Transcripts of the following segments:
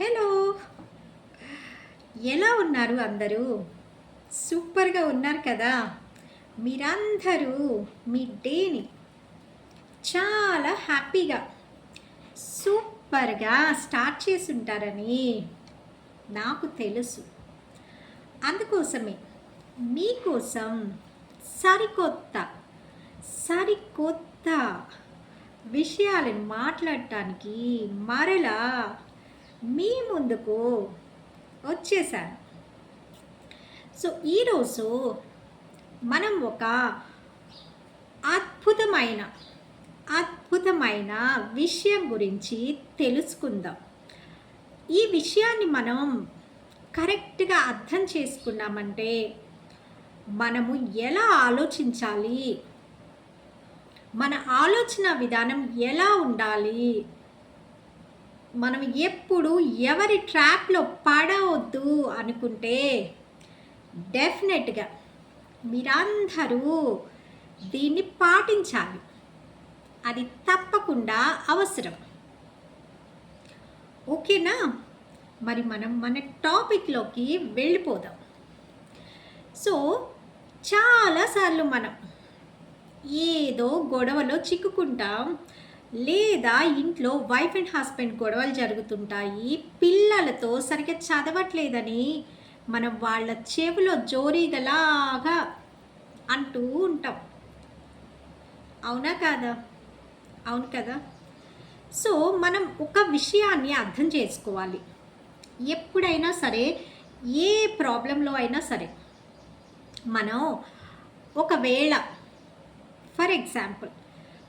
Hello. ఎలా ఉన్నారు అందరూ? సూపర్గా ఉన్నారు కదా? మీరందరూ మీ డేని చాలా హ్యాపీగా సూపర్గా స్టార్ట్ చేసి ఉంటారని నాకు తెలుసు. అందుకోసమే మీకోసం సరికొత్త సరికొత్త విషయాలను మాట్లాడటానికి మరలా మీ ముందుకు వచ్చేసాను సో ఈరోజు మనం ఒక అద్భుతమైన అద్భుతమైన విషయం గురించి తెలుసుకుందాం. ఈ విషయాన్ని మనం కరెక్ట్గా అర్థం చేసుకున్నామంటే మనము ఎలా ఆలోచించాలి? మన ఆలోచన విధానం ఎలా ఉండాలి? మనం ఎప్పుడు ఎవరి ట్రాప్లో పడవద్దు అనుకుంటే డెఫినెట్గా మీరందరూ దీన్ని పాటించాలి. అది తప్పకుండా అవసరం. ఓకేనా? మరి మనం మన టాపిక్లోకి వెళ్ళిపోదాం. సో చాలాసార్లు మనం ఏదో గొడవలో చిక్కుకుంటాం లేదా ఇంట్లో వైఫ్ అండ్ హస్బెండ్ గొడవలు జరుగుతుంటాయి పిల్లలతో సరిగ్గా చదవట్లేదని మనం వాళ్ళ చెవిలో జోరీగలాగా అంటూ ఉంటాం. అవునా కాదా? అవును కదా? సో మనం ఒక విషయాన్ని అర్థం చేసుకోవాలి. ఎప్పుడైనా సరే ఏ ప్రాబ్లంలో అయినా సరే మనం ఒకవేళ for example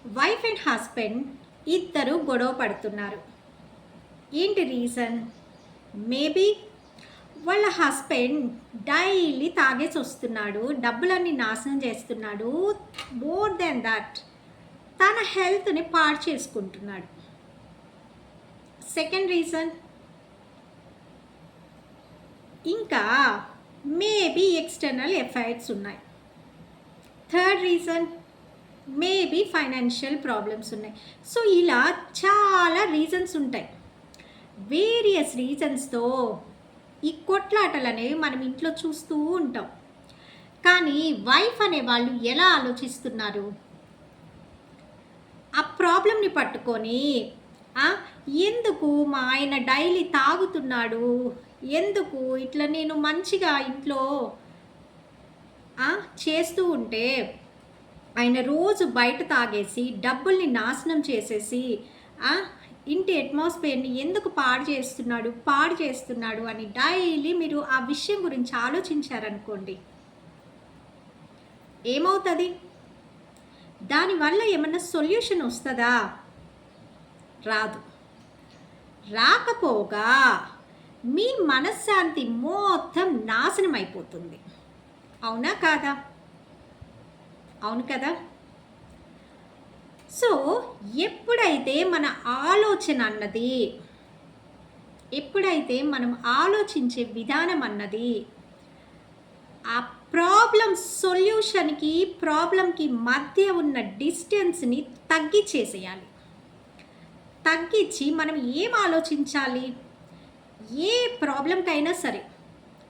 wife and husband ఇద్దరు గొడవ పడుతున్నారు. ఏంటి రీజన్? మేబీ వాళ్ళ హస్బెండ్ డైలీ తాగేసి వస్తున్నాడు డబ్బులన్నీ నాశనం చేస్తున్నాడు మోర్ దెన్ దట్ తన హెల్త్ని పాడు చేసుకుంటున్నాడు. సెకండ్ రీజన్ ఇంకా మేబీ ఎక్స్టర్నల్ ఎఫైర్స్ ఉన్నాయి. Third reason maybe financial problems ఉన్నాయి. సో ఇలా చాలా రీజన్స్ ఉంటాయి. వేరియస్ రీజన్స్తో ఈ కొట్లాటలు అనేవి మనం ఇంట్లో చూస్తూ ఉంటాం. కానీ వైఫ్ అనే వాళ్ళు ఎలా ఆలోచిస్తున్నారు? ఆ ప్రాబ్లమ్ని పట్టుకొని ఎందుకు మా ఆయన డైలీ తాగుతున్నాడు? ఎందుకు ఇట్లా నేను మంచిగా ఇంట్లో చేస్తూ ఉంటే ఆయన రోజు బయట తాగేసి డబ్బుల్ని నాశనం చేసేసి ఇంటి అట్మాస్ఫియర్ని ఎందుకు పాడు చేస్తున్నాడు పాడు చేస్తున్నాడు అని డైలీ మీరు ఆ విషయం గురించి ఆలోచించారనుకోండి. ఏమవుతుంది? దానివల్ల ఏమన్నా సొల్యూషన్ వస్తుందా? రాదు. రాకపోగా మీ మనశ్శాంతి మొత్తం నాశనం అయిపోతుంది అవునా కాదా? అవును కదా? సో ఎప్పుడైతే మన ఆలోచన అన్నది ఎప్పుడైతే మనం ఆలోచించే విధానం అన్నది ఆ ప్రాబ్లం సొల్యూషన్కి ప్రాబ్లంకి మధ్య ఉన్న డిస్టెన్స్ని తగ్గించేసేయాలి. తగ్గించి మనం ఏం ఆలోచించాలి? ఏ ప్రాబ్లంకైనా సరే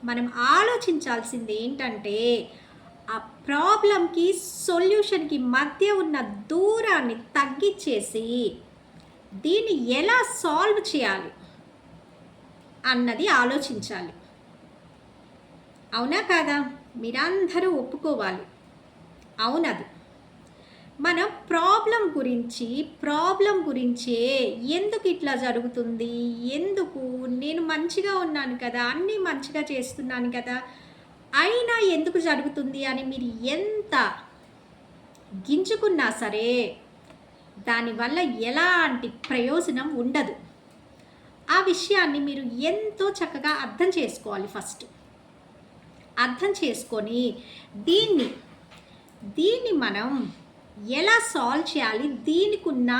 మనం ఆలోచించాల్సింది ఏంటంటే ఆ ప్రాబ్లంకి సొల్యూషన్కి మధ్య ఉన్న దూరాన్ని తగ్గించేసి దీన్ని ఎలా సాల్వ్ చేయాలి అన్నది ఆలోచించాలి. అవునా కాదా? మీరందరూ ఒప్పుకోవాలి. అవునది. మనం ప్రాబ్లం గురించి ప్రాబ్లం గురించే ఎందుకు ఇట్లా జరుగుతుంది? ఎందుకు? నేను మంచిగా ఉన్నాను కదా అన్నీ మంచిగా చేస్తున్నాను కదా అయినా ఎందుకు జరుగుతుంది అని మీరు ఎంత గింజుకున్నా సరే దానివల్ల ఎలాంటి ప్రయోజనం ఉండదు. ఆ విషయాన్ని మీరు ఎంతో చక్కగా అర్థం చేసుకోవాలి ఫస్ట్. అర్థం చేసుకొని దీన్ని దీన్ని మనం ఎలా సాల్వ్ చేయాలి దీనికి ఉన్న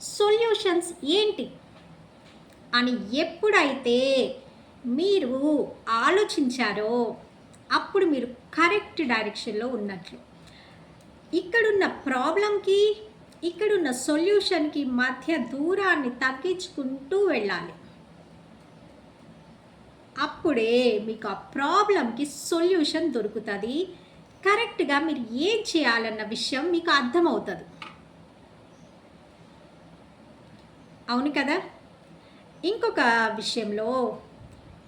సొల్యూషన్స్ ఏంటి అని ఎప్పుడైతే మీరు ఆలోచించారో అప్పుడు మీరు కరెక్ట్ డైరెక్షన్లో ఉన్నట్లు. ఇక్కడున్న ప్రాబ్లంకి ఇక్కడున్న సొల్యూషన్కి మధ్య దూరాన్ని తగ్గించుకుంటూ వెళ్ళాలి. అప్పుడే మీకు ఆ ప్రాబ్లంకి సొల్యూషన్ దొరుకుతుంది. కరెక్ట్గా మీరు ఏం చేయాలన్న విషయం మీకు అర్థమవుతుంది. అవును కదా? ఇంకొక విషయంలో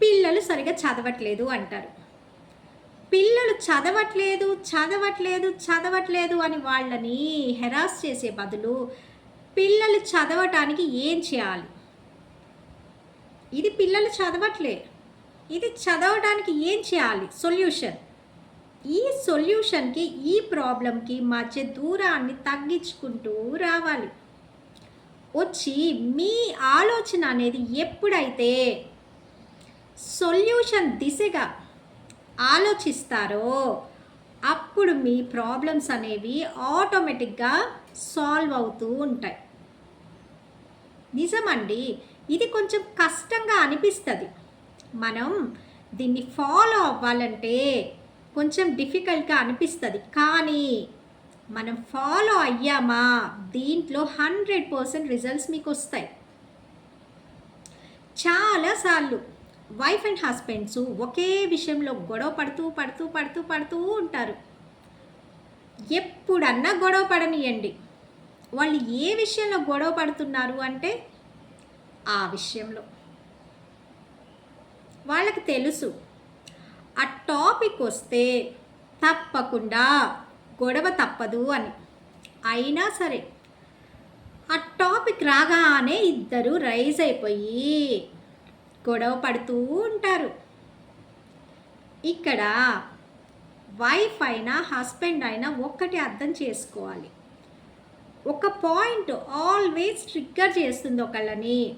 పిల్లలు సరిగా చదవట్లేదు అంటారు. పిల్లలు చదవట్లేదు చదవట్లేదు చదవట్లేదు అని వాళ్ళని హెరాస్ చేసే బదులు పిల్లలు చదవటానికి ఏం చేయాలి? ఇది పిల్లలు చదవట్లే. ఇది చదవడానికి ఏం చేయాలి? సొల్యూషన్. ఈ సొల్యూషన్కి ఈ ప్రాబ్లంకి మధ్య దూరాన్ని తగ్గించుకుంటూ రావాలి. వచ్చి మీ ఆలోచన అనేది ఎప్పుడైతే సొల్యూషన్ దిశగా ఆలోచిస్తారో అప్పుడు మీ ప్రాబ్లమ్స్ అనేవి ఆటోమేటిక్గా సాల్వ్ అవుతూ ఉంటాయి. నిజమండి ఇది కొంచెం కష్టంగా అనిపిస్తుంది. మనం దీన్ని ఫాలో అవ్వాలంటే కొంచెం డిఫికల్ట్గా అనిపిస్తుంది. కానీ మనం ఫాలో అయ్యామా దీంట్లో హండ్రెడ్ పర్సెంట్ రిజల్ట్స్ మీకు వస్తాయి చాలాసార్లు వైఫ్ అండ్ హస్బెండ్స్ ఒకే విషయంలో గొడవ పడుతూ పడుతూ పడుతూ పడుతూ ఉంటారు. ఎప్పుడన్నా గొడవ పడనియండి. వాళ్ళు ఏ విషయంలో గొడవ పడుతున్నారు అంటే ఆ విషయంలో. వాళ్ళకి తెలుసు. ఆ టాపిక్ వస్తే తప్పకుండా గొడవ తప్పదు అని. అయినా సరే ఆ టాపిక్ రాగానే ఇద్దరు రైజ్ అయిపోయి గొడవ పడుతూ ఉంటారు. ఇక్కడ వైఫ్ అయినా హస్బెండ్ అయినా ఒక్కటి అర్థం చేసుకోవాలి. ఒక పాయింట్ ఆల్వేస్ ట్రిగ్గర్ చేస్తుంది ఒకళ్ళని.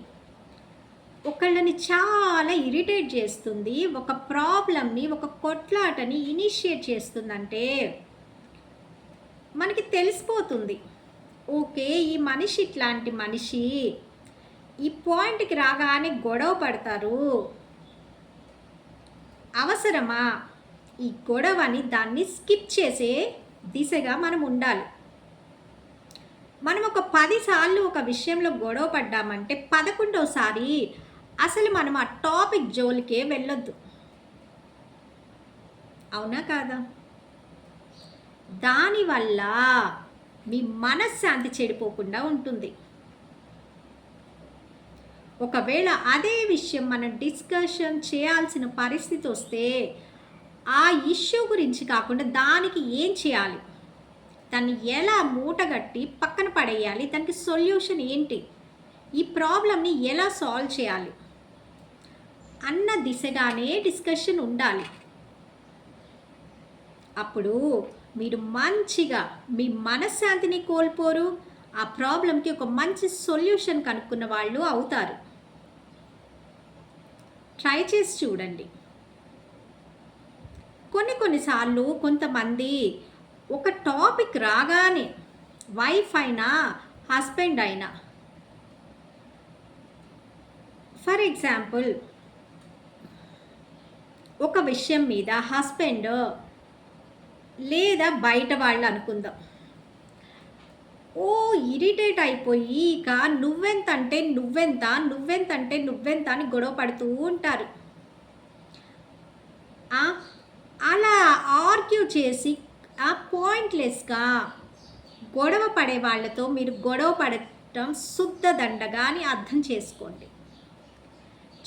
ఒకళ్ళని చాలా ఇరిటేట్ చేస్తుంది. ఒక ప్రాబ్లమ్ని ఒక కొట్లాటని ఇనిషియేట్ చేస్తుందంటే మనకి తెలిసిపోతుంది. ఓకే ఈ మనిషి ఇట్లాంటి మనిషి ఈ పాయింట్కి రాగానే గొడవ పడతారు. అవసరమా? ఈ గొడవని దాన్ని స్కిప్ చేసే దిశగా మనం ఉండాలి. మనం ఒక పదిసార్లు ఒక విషయంలో గొడవ పడ్డామంటే పదకొండవసారి అసలు మనం ఆ టాపిక్ జోలికే వెళ్ళొద్దు. అవునా కాదా? దానివల్ల మీ మనశ్శాంతి చెడిపోకుండా ఉంటుంది. ఒకవేళ అదే విషయం మనం డిస్కషన్ చేయాల్సిన పరిస్థితి వస్తే ఆ ఇష్యూ గురించి కాకుండా దానికి ఏం చేయాలి? దాన్ని ఎలా మూటగట్టి పక్కన పడేయాలి? దానికి సొల్యూషన్ ఏంటి? ఈ ప్రాబ్లమ్ని ఎలా సాల్వ్ చేయాలి? అన్న దిశగానే డిస్కషన్ ఉండాలి. అప్పుడు మీరు మంచిగా మీ మనశ్శాంతిని కోల్పోరు. ఆ ప్రాబ్లంకి ఒక మంచి సొల్యూషన్ కనుక్కున్న వాళ్ళు అవుతారు. ట్రై చేసి చూడండి. కొన్ని కొన్నిసార్లు కొంతమంది ఒక టాపిక్ రాగానే వైఫ్ అయినా హస్బెండ్ అయినా ఫర్ ఎగ్జాంపుల్ ఒక విషయం మీద హస్బెండ్ లేదా బయట వాళ్ళు అనుకుందాం. ఓ ఇరిటేట్ అయిపోయి ఇక నువ్వెంత అంటే నువ్వెంత నువ్వెంత అంటే నువ్వెంత అని గొడవ పడుతూ ఉంటారు. అలా ఆర్గ్యూ చేసి ఆ పాయింట్లెస్గా గొడవ పడే వాళ్ళతో మీరు గొడవ పడటం శుద్ధ దండగా అని అర్థం చేసుకోండి.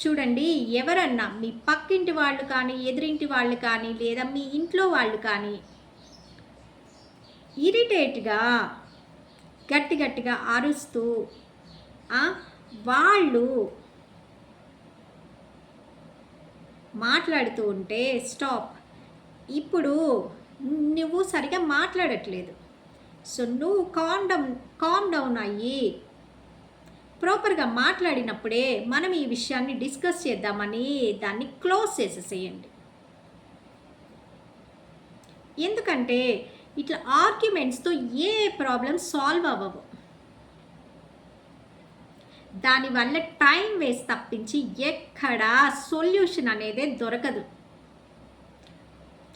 చూడండి ఎవరన్నా మీ పక్కింటి వాళ్ళు కానీ ఎదురింటి వాళ్ళు కానీ లేదా మీ ఇంట్లో వాళ్ళు కానీ ఇరిటేట్గా గట్టి గట్టిగా అరుస్తూ వాళ్ళు మాట్లాడుతూ ఉంటే స్టాప్. ఇప్పుడు నువ్వు సరిగా మాట్లాడట్లేదు. సో నువ్వు కామ్ డౌన్ కామ్ డౌన్ అయ్యి ప్రాపర్గా మాట్లాడినప్పుడే మనం ఈ విషయాన్ని డిస్కస్ చేద్దామని దాన్ని క్లోజ్ చేసేసేయండి. ఎందుకంటే ఇట్లా ఆర్గ్యుమెంట్స్తో ఏ ప్రాబ్లం సాల్వ్ అవ్వవు. దానివల్ల టైం వేస్ట్ తప్పించి ఎక్కడా సొల్యూషన్ అనేది దొరకదు.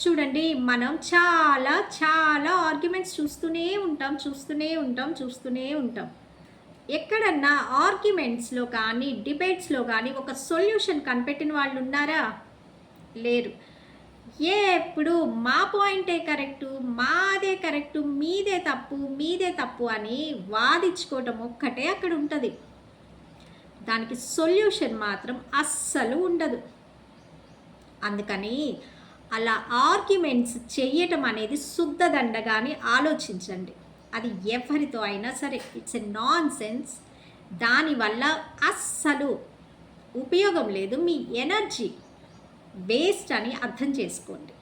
చూడండి మనం చాలా చాలా ఆర్గ్యుమెంట్స్ చూస్తూనే ఉంటాం చూస్తూనే ఉంటాం చూస్తూనే ఉంటాం. ఎక్కడన్నా ఆర్గ్యుమెంట్స్లో కానీ డిబేట్స్లో కానీ ఒక సొల్యూషన్ కనిపెట్టిన వాళ్ళు ఉన్నారా? లేరు. ఏ ఎప్పుడు? మా పాయింటే కరెక్టు మాదే కరెక్టు మీదే తప్పు మీదే తప్పు అని వాదించుకోవటం ఒక్కటే అక్కడ ఉంటుంది దానికి సొల్యూషన్ మాత్రం అస్సలు ఉండదు. అందుకని అలా ఆర్గ్యుమెంట్స్ చేయటం అనేది శుద్ధదండగాని ఆలోచించండి. అది ఎవరితో అయినా సరే ఇట్స్ ఎ నాన్ సెన్స్ దానివల్ల అస్సలు ఉపయోగం లేదు మీ ఎనర్జీ. వేస్ట్ అని అర్థం చేసుకోండి.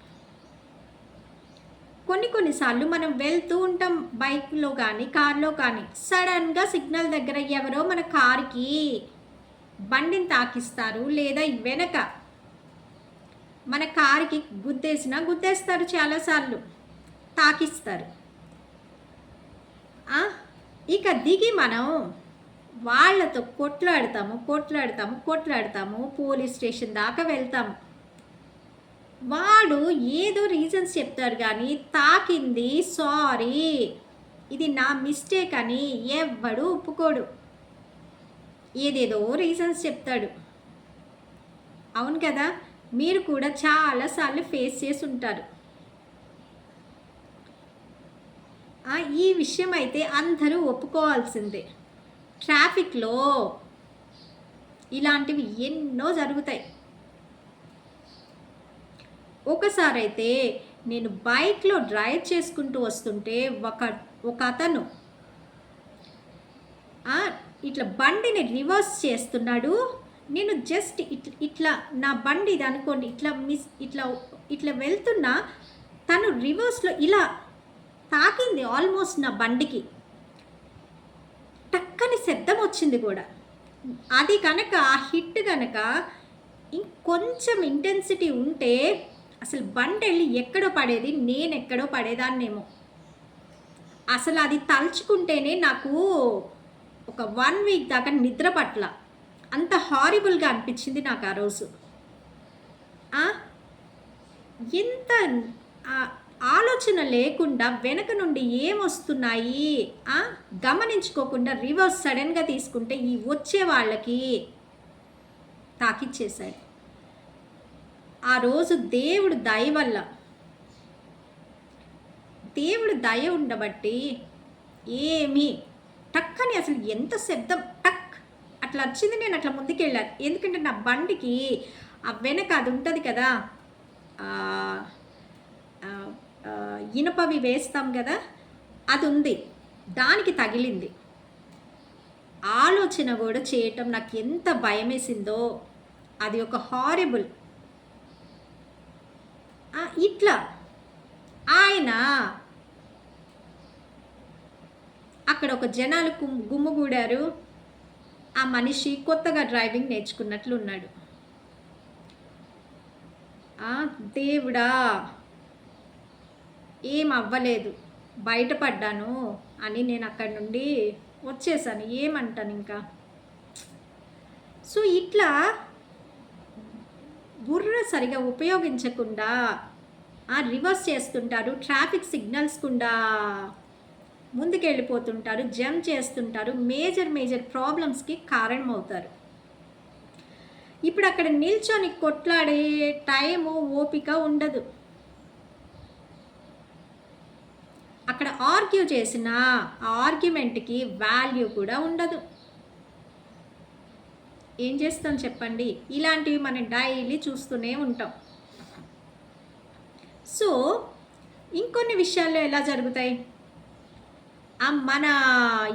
కొన్ని కొన్నిసార్లు మనం వెళ్తూ ఉంటాం బైక్లో కానీ కార్లో కానీ సడన్గా సిగ్నల్ దగ్గర ఎవరో మన కార్కి బండిని తాకిస్తారు లేదా వెనక మన కారుకి గుద్దేసినా గుద్దేస్తారు చాలాసార్లు తాకిస్తారు. ఆ, ఇక దిగి మనం వాళ్ళతో కొట్లాడతాము కొట్లాడతాము కొట్లాడతాము పోలీస్ స్టేషన్ దాకా వెళ్తాము. వాడు ఏదో రీజన్స్ చెప్తారు కానీ తాకింది సారీ ఇది నా మిస్టేక్ అని ఎవ్వడు ఒప్పుకోడు. ఏదేదో రీజన్స్ చెప్తాడు. అవును కదా? మీరు కూడా చాలాసార్లు ఫేస్ చేసి ఉంటారు. ఈ విషయం అయితే అందరూ ఒప్పుకోవాల్సిందే. ట్రాఫిక్లో ఇలాంటివి ఎన్నో జరుగుతాయి. ఒకసారి అయితే నేను బైక్లో డ్రైవ్ చేసుకుంటూ వస్తుంటే ఒక ఒక అతను ఇట్లా బండిని రివర్స్ చేస్తున్నాడు. నేను జస్ట్ ఇట్లా ఇట్లా నా బండి ఇది అనుకోండి ఇట్లా మిస్ ఇట్లా ఇట్లా వెళ్తున్నా తను రివర్స్లో ఇలా తాకింది ఆల్మోస్ట్ నా బండికి. టక్కని శబ్దం వచ్చింది కూడా. అది కనుక ఆ హిట్ కనుక ఇంకొంచెం ఇంటెన్సిటీ ఉంటే అసలు బండి వెళ్ళి ఎక్కడో పడేది నేను ఎక్కడో పడేదాన్నేమో. అసలు అది తలుచుకుంటేనే నాకు ఒక వన్ వీక్ దాకా నిద్ర పట్ల. అంత హారిబుల్గా అనిపించింది నాకు ఆ రోజు. ఎంత ఆలోచన లేకుండా వెనక నుండి ఏమొస్తున్నాయి? గమనించుకోకుండా రివర్స్ సడన్గా తీసుకుంటే ఈ వచ్చే వాళ్ళకి తాకిచ్చేశాడు ఆ రోజు దేవుడు దయ వల్ల దేవుడు దయ ఉండబట్టి ఏమీ టక్కని అసలు ఎంత శబ్దం టక్ అట్లా వచ్చింది నేను అట్లా ముందుకెళ్ళాను. ఎందుకంటే నా బండికి ఆ వెనక అది ఉంటుంది కదా ఇనుపవి వేస్తాం కదా అది ఉంది. దానికి తగిలింది. ఆలోచన కూడా చేయటం నాకు ఎంత భయమేసిందో అది ఒక హారిబుల్ ఇట్లా. ఆయన అక్కడ ఒక జనాలు కు- గుమ్ముగూడారు. ఆ మనిషి కొత్తగా డ్రైవింగ్ నేర్చుకున్నట్లు ఉన్నాడు. ఆ, దేవుడా! ఏం అవ్వలేదు. బయటపడ్డాను అని నేను అక్కడి నుండి వచ్చేసాను. ఏమంటాను ఇంకా సో ఇట్లా బుర్ర సరిగా ఉపయోగించకుండా ఆ రివర్స్ చేస్తుంటారు ట్రాఫిక్ సిగ్నల్స్ కుండా ముందుకెళ్ళిపోతుంటారు జంప్ చేస్తుంటారు మేజర్ మేజర్ ప్రాబ్లమ్స్కి కారణమవుతారు. ఇప్పుడు అక్కడ నిల్చొని కొట్లాడే టైము ఓపిక ఉండదు. అక్కడ ఆర్గ్యూ చేసిన ఆ ఆర్గ్యుమెంట్కి వాల్యూ కూడా ఉండదు. ఏం చేస్తాం చెప్పండి? ఇలాంటివి మనం డైలీ చూస్తూనే ఉంటాం. సో ఇంకొన్ని విషయాల్లో ఎలా జరుగుతాయి? మన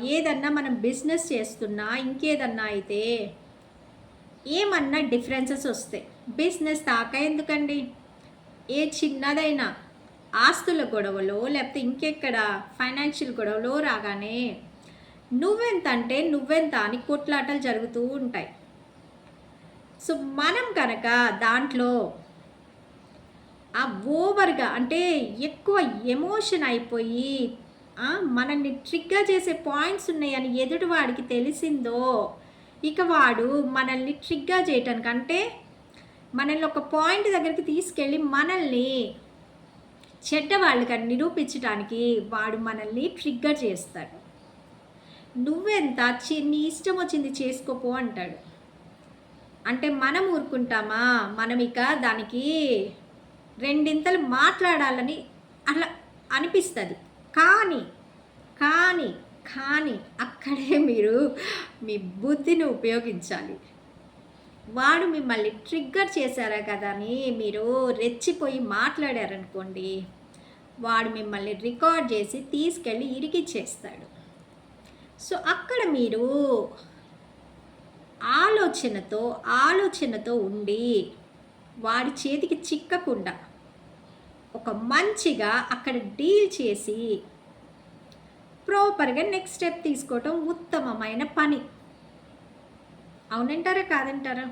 ఏదన్నా మనం బిజినెస్ చేస్తున్నా ఇంకేదన్నా అయితే ఏమన్నా డిఫరెన్సెస్ వస్తాయి. బిజినెస్ దాకా ఎందుకండి? ఏ చిన్నదైనా ఆస్తుల గొడవలో లేకపోతే ఇంకెక్కడ ఫైనాన్షియల్ గొడవలో రాగానే నువ్వెంత అంటే నువ్వెంత అని కొట్లాటలు జరుగుతూ ఉంటాయి. సో మనం కనుక దాంట్లో ఆ ఓవర్గా అంటే ఎక్కువ ఎమోషన్ అయిపోయి మనల్ని ట్రిగ్గర్ చేసే పాయింట్స్ ఉన్నాయని ఎదుటి వాడికి తెలిసిందో ఇక వాడు మనల్ని ట్రిగ్గర్ చేయటానికి అంటే మనల్ని ఒక పాయింట్ దగ్గరికి తీసుకెళ్ళి మనల్ని చెడ్డవాళ్ళకి నిరూపించడానికి వాడు మనల్ని ట్రిగ్గర్ చేస్తాడు. నువ్వెంత చి నీ ఇష్టం వచ్చింది చేసుకోపో అంటాడు. అంటే మనం ఊరుకుంటామా? మనం ఇక దానికి రెండింతలు మాట్లాడాలని అట్లా అనిపిస్తుంది. కానీ కానీ కానీ అక్కడే మీరు మీ బుద్ధిని ఉపయోగించాలి. వాడు మిమ్మల్ని ట్రిగ్గర్ చేశారా కదా అని మీరు రెచ్చిపోయి మాట్లాడారనుకోండి వాడు మిమ్మల్ని రికార్డ్ చేసి తీసుకెళ్ళి ఇరికిచ్చేస్తాడు. సో అక్కడ మీరు ఆలోచనతో ఆలోచనతో ఉండి వాడి చేతికి చిక్కకుండా ఒక మంచిగా అక్కడ డీల్ చేసి ప్రాపర్గా నెక్స్ట్ స్టెప్ తీసుకోవటం ఉత్తమమైన పని. అవునంటారా కాదంటారా?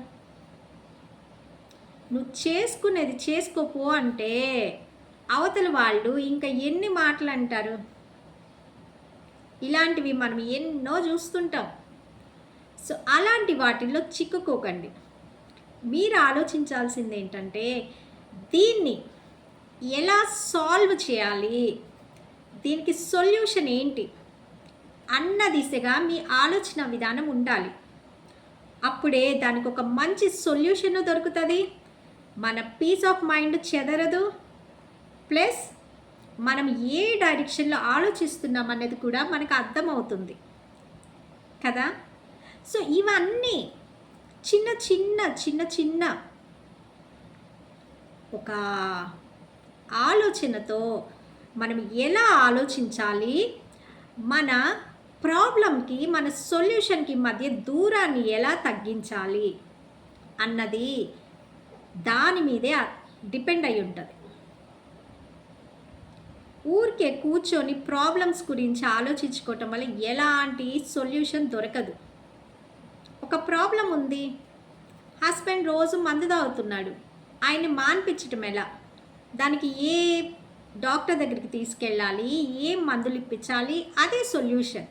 నువ్వు చేసుకునేది చేసుకోపో అంటే అవతల వాళ్ళు ఇంకా ఎన్ని మాటలు అంటారు ఇలాంటివి మనం ఎన్నో చూస్తుంటాం. సో అలాంటి వాటిల్లో చిక్కుకోకండి. మీరు ఆలోచించాల్సింది ఏంటంటే దీన్ని ఎలా సాల్వ్ చేయాలి? దీనికి సొల్యూషన్ ఏంటి? అన్న దిశగా మీ ఆలోచన విధానం ఉండాలి. అప్పుడే దానికి ఒక మంచి సొల్యూషన్ దొరుకుతుంది. మన పీస్ ఆఫ్ మైండ్ చెదరదు. ప్లస్ మనం ఏ డైరెక్షన్లో ఆలోచిస్తున్నాం అనేది కూడా మనకు అర్థమవుతుంది. కదా? సో ఇవన్నీ చిన్న చిన్న చిన్న చిన్న ఒక ఆలోచనతో మనం ఎలా ఆలోచించాలి? మన ప్రాబ్లంకి మన సొల్యూషన్కి మధ్య దూరాన్ని ఎలా తగ్గించాలి? అన్నది దాని మీదే డిపెండ్ అయి ఉంటుంది. ఊరికే కూర్చొని ప్రాబ్లమ్స్ గురించి ఆలోచించుకోవటం వల్ల ఎలాంటి సొల్యూషన్ దొరకదు. ఒక ప్రాబ్లం ఉంది. హస్బెండ్ రోజు మందు తాగుతున్నాడు. ఆయన్ని మాన్పించటం ఎలా? దానికి ఏ డాక్టర్ దగ్గరికి తీసుకెళ్ళాలి? ఏం మందులు ఇప్పించాలి? అదే సొల్యూషన్.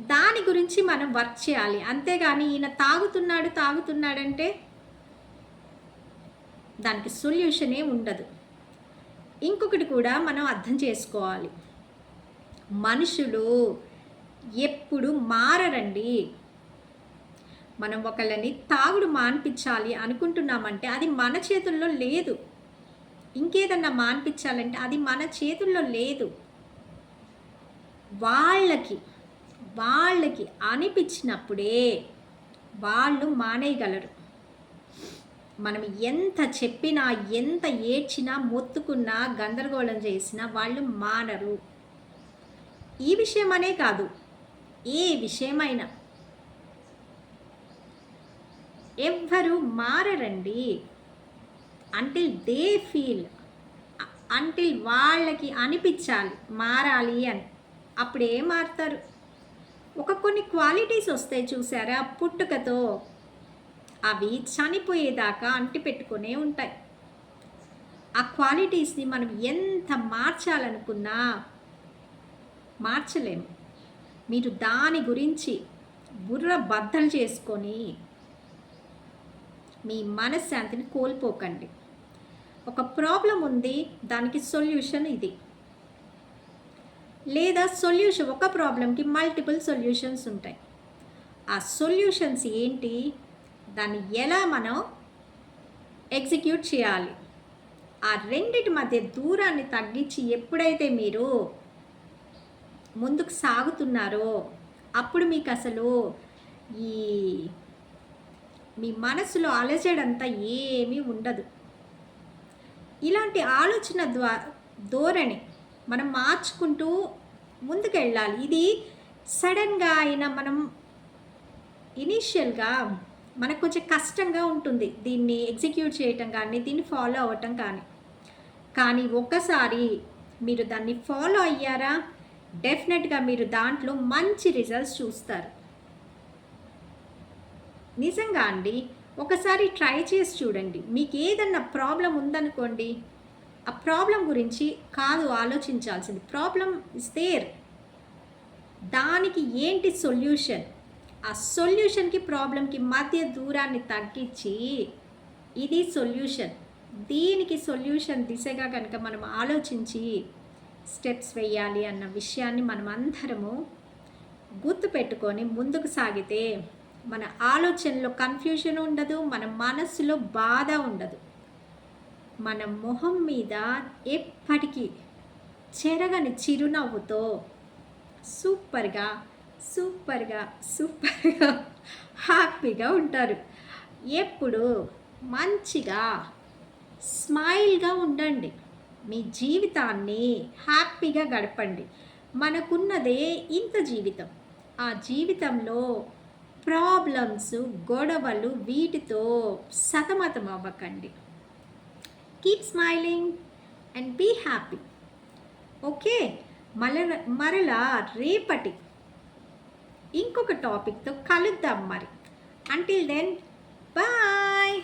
దాని గురించి మనం వర్క్ చేయాలి. అంతేగాని ఈయన తాగుతున్నాడు తాగుతున్నాడంటే దానికి సొల్యూషనే ఉండదు. ఇంకొకటి కూడా మనం అర్థం చేసుకోవాలి. మనుషులు ఎప్పుడు మారరండి. మనం ఒకళ్ళని తాగుడు మాన్పించాలి అనుకుంటున్నామంటే అది మన చేతుల్లో లేదు. ఇంకేదన్నా మాన్పించాలంటే అది మన చేతుల్లో లేదు. వాళ్ళకి వాళ్ళకి అనిపించినప్పుడే వాళ్ళు మానేయగలరు. మనం ఎంత చెప్పినా ఎంత ఏడ్చినా మొత్తుకున్నా గందరగోళం చేసినా వాళ్ళు మానరు. ఈ విషయం అనే కాదు. ఏ విషయమైనా. ఎవ్వరు మారరండి. అంటిల్ దే ఫీల్ అంటిల్ వాళ్ళకి అనిపించాలి మారాలి అని. అప్పుడే మారుతారు. ఒక కొన్ని క్వాలిటీస్ వస్తాయి చూసారా? పుట్టుకతో అవి చనిపోయేదాకా అంటి పెట్టుకునే ఉంటాయి. ఆ క్వాలిటీస్ని మనం ఎంత మార్చాలనుకున్నా మార్చలేము. మీరు దాని గురించి బుర్ర బద్దలు చేసుకొని మీ మనశ్శాంతిని కోల్పోకండి. ఒక ప్రాబ్లం ఉంది దానికి సొల్యూషన్ ఇది. లేదా సొల్యూషన్ ఒక ప్రాబ్లంకి మల్టిపుల్ సొల్యూషన్స్ ఉంటాయి. ఆ సొల్యూషన్స్ ఏంటి? దాన్ని ఎలా మనం ఎగ్జిక్యూట్ చేయాలి? ఆ రెండిటి మధ్య దూరాన్ని తగ్గించి ఎప్పుడైతే మీరు ముందుకు సాగుతున్నారో అప్పుడు మీకు అసలు ఈ మీ మనసులో అలజడంతా ఏమీ ఉండదు. ఇలాంటి ఆలోచన ద్వా ధోరణి మనం మార్చుకుంటూ ముందుకెళ్ళాలి. ఇది సడన్గా అయినా మనం ఇనీషియల్గా మనకు కొంచెం కష్టంగా ఉంటుంది. దీన్ని ఎగ్జిక్యూట్ చేయటం కానీ దీన్ని ఫాలో అవ్వటం కానీ. కానీ ఒక్కసారి మీరు దాన్ని ఫాలో అయ్యారా? డెఫినెట్గా మీరు దాంట్లో మంచి రిజల్ట్స్ చూస్తారు. నిజంగా అండి ఒకసారి ట్రై చేసి చూడండి. మీకు ఏదన్నా ప్రాబ్లం ఉందనుకోండి ఆ ప్రాబ్లం గురించి కాదు ఆలోచించాల్సింది. Problem is there. దానికి ఏంటి సొల్యూషన్? ఆ సొల్యూషన్కి ప్రాబ్లంకి మధ్య దూరాన్ని తగ్గించి ఇది సొల్యూషన్. దీనికి సొల్యూషన్ దిశగా కనుక మనం ఆలోచించి స్టెప్స్ వేయాలి అన్న విషయాన్ని మనం అందరము గుర్తుపెట్టుకొని ముందుకు సాగితే మన ఆలోచనలో కన్ఫ్యూజన్ ఉండదు మన మనసులో బాధ ఉండదు. మన మొహం మీద ఎప్పటికీ చెరగని చిరునవ్వుతో సూపర్గా సూపర్గా సూపర్గా హ్యాపీగా ఉంటారు. ఎప్పుడు మంచిగా స్మైల్గా ఉండండి. మీ జీవితాన్ని హ్యాపీగా గడపండి. మనకున్నదే ఇంత జీవితం. ఆ జీవితంలో ప్రాబ్లమ్స్ గొడవలు వీటితో సతమతం అవ్వకండి keep smiling and be happy okay మల మరలా రేపటి ఇంకొక టాపిక్తో కలుద్దాం మరి. Until then bye